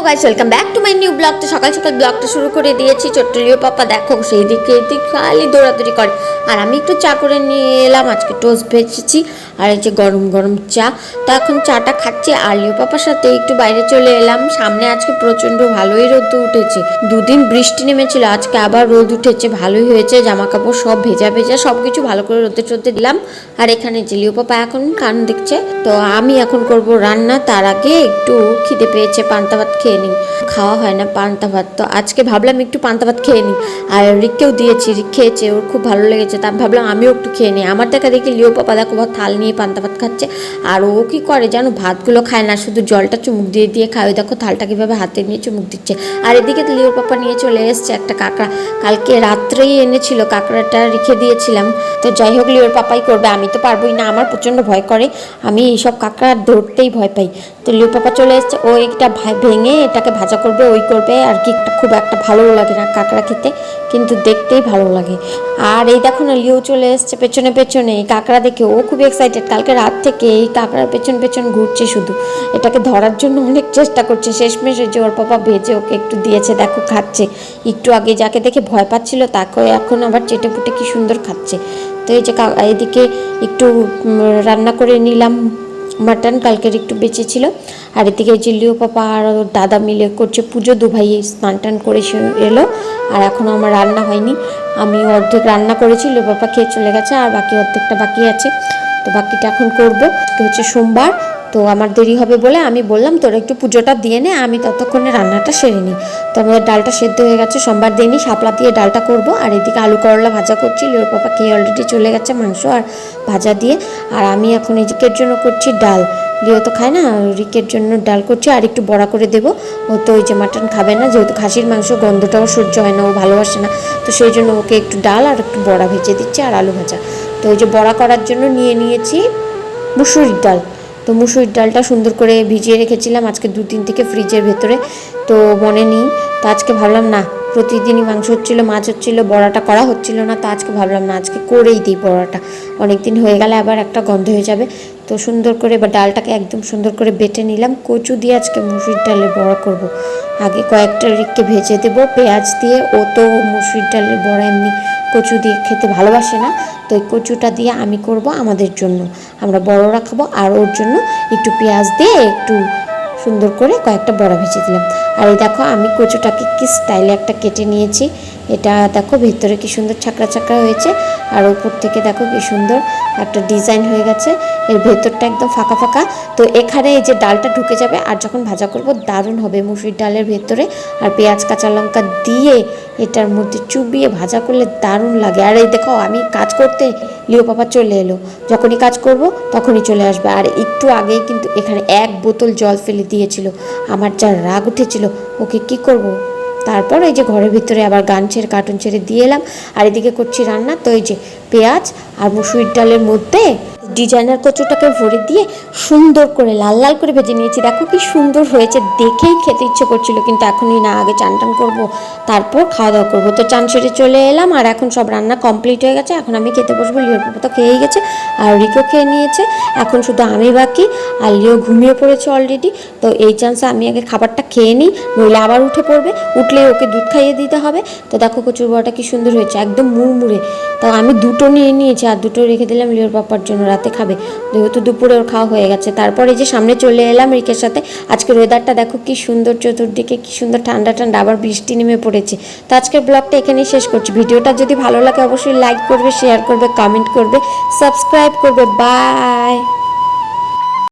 guys welcome back to my new blog তো সকাল সকাল ব্লগটা শুরু করে দিয়েছি। চট্টলিও পাপা দেখো সেই দিকে এদিক খালি দৌড়াদৌড়ি করে। আর আমি একটু চা করে নিয়ে এলাম, আজকে টোস্ট ভেজেছি। আর এই যে গরম গরম চা, তো এখন চাটা খাচ্ছি। আর পাপার সাথে একটু বাইরে চলে এলাম। সামনে আজকে প্রচণ্ড ভালোই রোদ উঠেছে। দুদিন বৃষ্টি নেমেছিল, আজকে আবার রোদ উঠেছে, ভালোই হয়েছে। জামা কাপড় সব ভেজা ভেজা সব কিছু ভালো করে রোদে চোদ্দে দিলাম। আর এখানে যে লিও পাপা এখন কান দেখছে, তো আমি এখন করব রান্না। তার আগে একটু খিদে পেয়েছে, পান্তা ভাত খেয়ে নিই। খাওয়া হয় না পান্তা ভাত। তো আজকে ভাবলাম একটু পান্তা ভাত খেয়ে নিই। আর রিককেও দিয়েছি রিক খেয়েছে, ওর খুব ভালো লেগেছে। তা ভাবলাম আমিও একটু খেয়ে নিই। আমার দেখা দেখি লিও পাপা দেখো থাল নিয়ে পান্তা ভাত খাচ্ছে। আর ও কি করে জানো, ভাতগুলো খায় না, শুধু জলটা চুমুক দিয়ে দিয়ে খায়। ওই দেখো থালটা কীভাবে হাতে নিয়ে চুমুক দিচ্ছে। আর এদিকে তো লিও পাপা নিয়ে চলে এসছে একটা কাঁকড়া। কালকে রাত্রেই এনেছিল, কাঁকড়াটা রেখে দিয়েছিলাম। তো যাই হোক, লিওর পাপাই করবে, আমি তো পারবোই না, আমার প্রচণ্ড ভয় করে। আমি এইসব কাঁকড়া ধরতেই ভয় পাই। তো লিও পাপা চলে এসছে, ও এটা ভেঙে এটাকে ভাজা করবে, ওই করবে। আর কি খুব একটা ভালো লাগে না কাঁকড়া খেতে, কিন্তু দেখতেই ভালো লাগে। আর এই দেখো না, লিও চলে এসছে পেছনে পেছনে। এই কাঁকড়া দেখে ও খুব এক্সাইটেড কালকে রাত থেকে এই কাঁকড়ার পেছন পেছন ঘুরছে শুধু। এটাকে ধরার জন্য অনেক চেষ্টা করছে। শেষমেশ যে ওর পাপা ভেজে ওকে একটু দিয়েছে, দেখো খাচ্ছে। একটু আগে যাকে দেখে ভয় পাচ্ছিল তাকে এখন আবার চেটে পুটে কি সুন্দর খাচ্ছে। তো এই যে এদিকে একটু রান্না করে নিলাম। মাটন কালকের একটু বেঁচে ছিল। আর এদিকে জিল্লিও পাপা আর ওর দাদা মিলে করছে পুজো। দু ভাই স্নান টান করে এলো। আর এখনও আমার রান্না হয়নি। আমি অর্ধেক রান্না করেছি লিও পাপা খেয়ে চলে গেছে, আর বাকি অর্ধেকটা বাকি আছে। তো বাকিটা এখন করব। হচ্ছে সোমবার তো আমার দেরি হবে বলে আমি বললাম, তোরা একটু পুজোটা দিয়ে নে, আমি ততক্ষণে রান্নাটা সেরে নিই। তো আমাদের ডালটা সেদ্ধ হয়ে গেছে, সোমবার দিনই শাপলা দিয়ে ডালটা করব। আর এদিকে আলু করলা ভাজা করছি, লিওর পাপা খেয়ে অলরেডি চলে গেছে মাংস আর ভাজা দিয়ে। আর আমি এখন এই দিকের জন্য করছি ডাল। লিও তো খায় না, রিকের জন্য ডাল করছি, আর একটু বড়া করে দেবো। ও তো ওই যে মাটন খাবে না, যেহেতু খাসির মাংস, গন্ধটাও সহ্য হয় না, ও ভালোবাসে না। তো সেই জন্য ওকে একটু ডাল আর একটু বড়া ভেজে দিচ্ছি, আর আলু ভাজা। তো ওই যে বড়া করার জন্য নিয়ে নিয়েছি মুসুরির ডাল। তো মুসুর ডালটা সুন্দর করে ভিজিয়ে রেখেছিলাম আজকে দু তিন থেকে ফ্রিজের ভেতরে। তো মনে নেই, তো আজকে ভাবলাম না, প্রতিদিনই মাংস হচ্ছিল, মাছ হচ্ছিল, বড়াটা করা হচ্ছিল না, তো আজকে ভাবলাম না, আজকে করেই দিই বড়াটা। অনেকদিন হয়ে গেলে আবার একটা গন্ধ হয়ে যাবে। তো সুন্দর করে বা ডালটাকে একদম সুন্দর করে বেটে নিলাম। কচু দিয়ে আজকে মুসুর ডালের বড়া করব। আগে কয়েকটা রিককে ভেজে দেব। পেঁয়াজ দিয়ে ও তো মুসুর ডালের বড়া এমনি কচু দিয়ে খেতে ভালোবাসে না। তো এই কচুটা দিয়ে আমি করব আমাদের জন্য। আমরা বড়রা খাব আর ওর জন্য একটু পেঁয়াজ দিয়ে একটু সুন্দর করে কয়েকটা বড়া ভেজে দিলাম। আর এই দেখো, আমি কচুটাকে কি স্টাইলে একটা কেটে নিয়েছি। এটা দেখো ভেতরে কি সুন্দর ছাকড়া ছাকড়া হয়েছে। আর উপর থেকে দেখো কি সুন্দর একটা ডিজাইন হয়ে গেছে। এর ভেতরটা একদম ফাঁকা ফাঁকা। তো এখানে এই যে ডালটা ঢুকে যাবে, আর যখন ভাজা করব, দারুণ হবে মুসুর ডালের ভেতরে। আর পেঁয়াজ, কাঁচা লঙ্কা দিয়ে এটার মধ্যে চুবিয়ে ভাজা করলে দারুণ লাগে। আর এই দেখো, আমি কাজ করতে লিও পাপা চলে এলো। যখনই কাজ করব, তখনই চলে আসবে। আর একটু আগেই কিন্তু এখানে এক বোতল জল ফেলে দিয়েছিল। আমার যা রাগ উঠেছিল, ওকে কি করব? তারপর এই যে ঘরের ভিতরে আবার গান ছেড়ে কার্টুন ছেড়ে দিয়ে এলাম। আর এদিকে করছি রান্না, তো এই যে পেঁয়াজ আর মুসুরির ডালের মধ্যে ডিজাইনার কচুটাকে ভরে দিয়ে সুন্দর করে লাল লাল করে ভেজে নিয়েছি। দেখো কি সুন্দর হয়েছে। দেখেই খেতে ইচ্ছে করছিল, কিন্তু এখনই না, আগে চান টান করব, তারপর খাওয়া দাওয়া করব। তো চান সেরে চলে এলাম, আর এখন সব রান্না কমপ্লিট হয়ে গেছে। এখন আমি খেতে বসবো, লিওর পাপা তো খেয়েই গেছে, আর রিকো খেয়ে নিয়েছে। এখন শুধু আমি বাকি, আর লিও ঘুমিয়ে পড়েছে অলরেডি তো এই চান্সে আমি আগে খাবারটা খেয়ে নিই, নইলে আবার উঠে পড়বে। উঠলে ওকে দুধ খাইয়ে দিতে হবে। তো দেখো কচুর বড়াটা কি সুন্দর হয়েছে, একদম মুড়মুড়ে। তো আমি দুটো নিয়ে নিয়েছি আর দুটো রেখে দিলাম লিওর পাপার জন্য, রাতে খাবে। যেহেতু দুপুরে ওর খাওয়া হয়ে গেছে। তারপরে যে সামনে চলে এলাম রিকের সাথে, আজকের ওয়েদারটা দেখো কি সুন্দর, চতুর্দিকে কি সুন্দর ঠান্ডা ঠান্ডা, আবার বৃষ্টি নেমে পড়েছে। তো আজকের ব্লগটা এখানেই শেষ করছি। ভিডিওটা যদি ভালো লাগে অবশ্যই লাইক করবে শেয়ার করবে কমেন্ট করবে সাবস্ক্রাইব করবে। বাই